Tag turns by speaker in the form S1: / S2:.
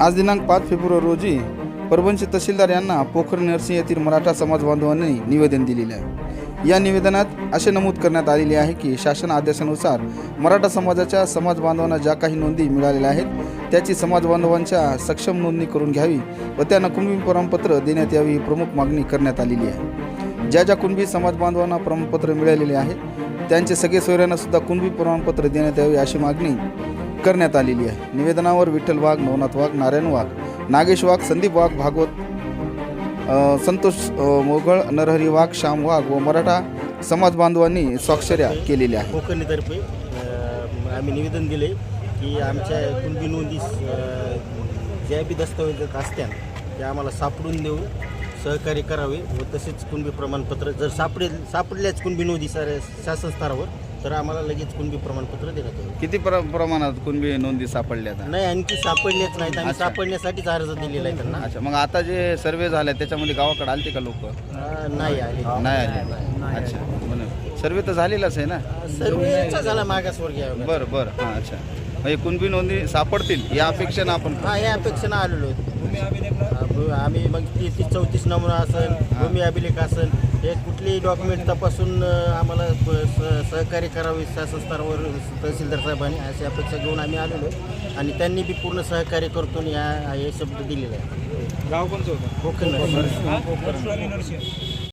S1: आज दिनांक पाच फेब्रुवारी रोजी परभणचे तहसीलदार यांना पोखर नरसिंह येथील मराठा समाज बांधवांनी निवेदन दिलेले आहे. या निवेदनात असे नमूद करण्यात आलेले आहे की शासन आदेशानुसार मराठा समाजाच्या समाज बांधवांना ज्या काही नोंदी मिळालेल्या आहेत त्याची समाज बांधवांच्या सक्षम नोंदणी करून घ्यावी व त्यांना कुणबी प्रमाणपत्र देण्यात यावी ही प्रमुख मागणी करण्यात आलेली आहे. ज्या ज्या कुणबी समाज बांधवांना प्रमाणपत्र मिळालेले आहे त्यांचे सगळे सोयऱ्यांना सुद्धा कुणबी प्रमाणपत्र देण्यात यावे अशी मागणी करण्यात आलेली आहे. निवेदनावर विठ्ठल वाघ नवनाथ वाघ नारायण वाघ नागेश वाघ संदीप वाघ भागवत संतोष मोगळ नरहरी वाघ श्याम वाघ व मराठा समाज बांधवांनी स्वाक्षऱ्या केलेल्या आहेत.
S2: कोकणीतर्फे आम्ही निवेदन दिले की आमच्या कुणबी नोंदी ज्या बी दस्तावेज असत्या त्या आम्हाला सापडून देऊन सहकार्य करावे व तसेच कुणबी प्रमाणपत्र जर सापडेल सापडल्याच कुणबी नोंदी सर शासन स्तरावर तर आम्हाला लगेच कुणबी प्रमाणपत्र देण्यात येईल.
S1: किती प्र प्रमाणात कुणबी नोंदी सापडल्या आता
S2: नाही आणखी सापडलेच नाहीत. आम्ही
S1: अच्छा.
S2: सापडण्यासाठीच अर्ज दिलेला आहे त्यांना.
S1: अच्छा. मग आता जे सर्वे झाले त्याच्यामध्ये गावाकडे आलते का लोक?
S2: अ, नाही आले.
S1: नाही आले अच्छा म्हणून. सर्वे तर झालेलाच आहे ना?
S2: सर्वेचा झाला मागासवर्गीय आयोग.
S1: बरं बरं. हां अच्छा. म्हणजे कुणबी नोंदी सापडतील? या अपेक्षेनं आपण
S2: हा या अपेक्षेनं आलेलो आम्ही मग ती तीस चौतीस नमुना असेल भूमी अभिलेख असेल हे कुठलेही डॉक्युमेंट तपासून अं, आम्हाला प- स- सहकार्य करावे शासन स्तरावर तहसीलदार साहेबांनी अशी अपेक्षा घेऊन आम्ही आलेलो आहे. आणि त्यांनी बी पूर्ण सहकार्य करतो या हे शब्द दिलेले आहे
S3: गाव कोणचं होतं?
S2: कोकण.